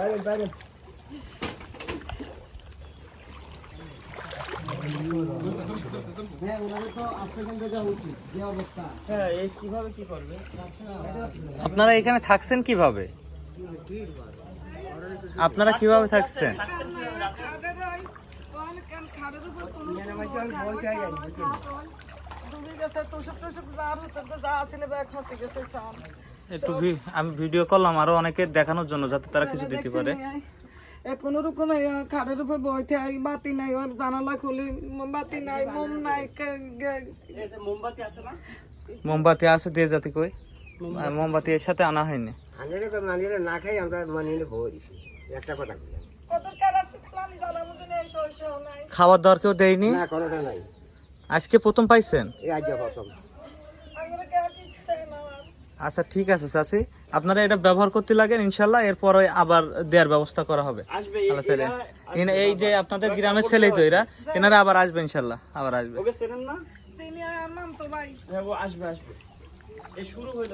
পাইবেন পাইবেন হ্যাঁ ওনাদের তো আজকে কিন্তু যা উচিত যে অবস্থা? হ্যাঁ এই কীভাবে কি করবে? আপনারা এখানে থাকছেন একটু ভি- আমি ভিডিও করলাম আরও অনেকে দেখানোর জন্য যাতে তারা কিছু দিতে পারে। কোন রকম খাটের উপর বইতে আই বাতি নাই ওর জানালা খুলি ম- বাতি নাই মোম নাই মোমবাতি আছে না? মোমবাতি আছে দিয়ে যাতে কই। মোমবাতি এর সাথে আনা হয়নি। আনলে তো মানিয়ে না খাই আমরা মানিয়ে ভরে একটা কথা। কত মধ্যে নাই খাবার দাবার কেউ দেয়নি? না কোনোটা নাই। আজকে প্রথম পাইছেন? এই আজ প্রথম আমরা কে কিছু চাই না আমার। আচ্ছা ঠিক আছে চাচি। আপনারা এটা ব্যবহার করতে লাগেন ইনশাল্লাহ। এরপরে আবার দেওয়ার ব্যবস্থা করা হবে। আল্লাহ ছেলে এই যে আপনাদের গ্রামের ছেলে তো এরা। এনারা আবার আসবে ইনশাল্লাহ। আবার আসবে। হ্যাঁ আসবে আসবে। এই শুরু হইল